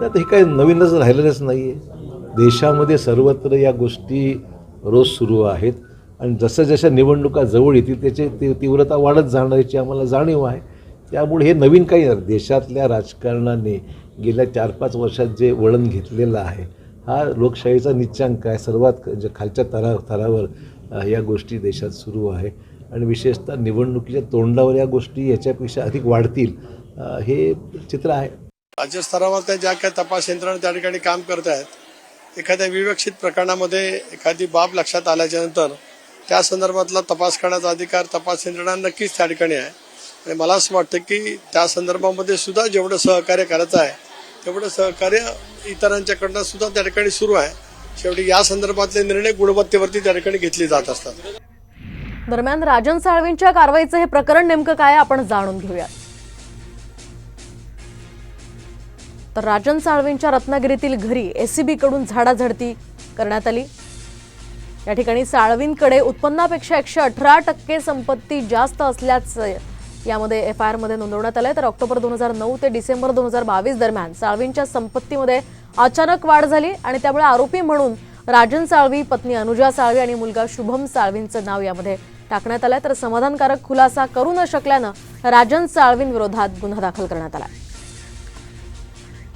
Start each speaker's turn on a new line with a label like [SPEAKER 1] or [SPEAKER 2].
[SPEAKER 1] तर हे काही नवीनच राहिलेलंच नाही आहे देशामध्ये सर्वत्र या गोष्टी रोज सुरू आहेत. आणि जसं जशा निवडणुका जवळ येतील त्याची ती तीव्रता वाढत जाणार याची आम्हाला जाणीव आहे. त्यामुळे हे नवीन काही नाही. देशातल्या राजकारणाने गेल्या चार पाच वर्षात जे वळण घेतलेलं आहे हा लोकशाहीचा निच्चांक आहे. सर्वात जे खालच्या थरा थरावर या गोष्टी देशात सुरू आहे. आणि विशेषतः निवडणुकीच्या तोंडावर या गोष्टी याच्यापेक्षा अधिक वाढतील हे चित्र आहे.
[SPEAKER 2] राज्य स्तरावर त्या ज्या काही तपास यंत्रणा त्या ठिकाणी काम करत आहेत. एखाद्या विवक्षित प्रकरणामध्ये एखादी बाब लक्षात आल्याच्यानंतर त्या संदर्भातला तपास करण्याचा अधिकार तपास यंत्रणा नक्कीच त्या ठिकाणी आहे. आणि मला असं वाटतं की त्या संदर्भामध्ये सुद्धा जेवढं सहकार्य करायचं आहे तेवढं सहकार्य इतरांच्याकडनं सुद्धा त्या ठिकाणी सुरू आहे. शेवटी या संदर्भातले निर्णय गुणवत्तेवरती त्या ठिकाणी घेतले जात असतात.
[SPEAKER 3] दरम्यान राजन साळवींच्या कारवाईचं हे प्रकरण नेमकं काय आहे आपण जाणून घेऊया तर राजन साळवींच्या रत्नागिरीतील घरी ए सी बीकडून झाडाझडती करण्यात आली. या ठिकाणी साळवींकडे उत्पन्नापेक्षा एकशे अठरा टक्के संपत्ती जास्त असल्याचं यामध्ये एफ आय आरमध्ये नोंदवण्यात आलंय. तर ऑक्टोबर दोन हजार नऊ ते डिसेंबर दोन हजार बावीस दरम्यान साळवींच्या संपत्तीमध्ये अचानक वाढ झाली आणि त्यामुळे आरोपी म्हणून राजन साळवी पत्नी अनुजा साळवी आणि मुलगा शुभम साळवींचं नाव यामध्ये टाकण्यात आलंय. तर समाधानकारक खुलासा करू न शकल्यानं राजन साळवींविरोधात गुन्हा दाखल करण्यात आला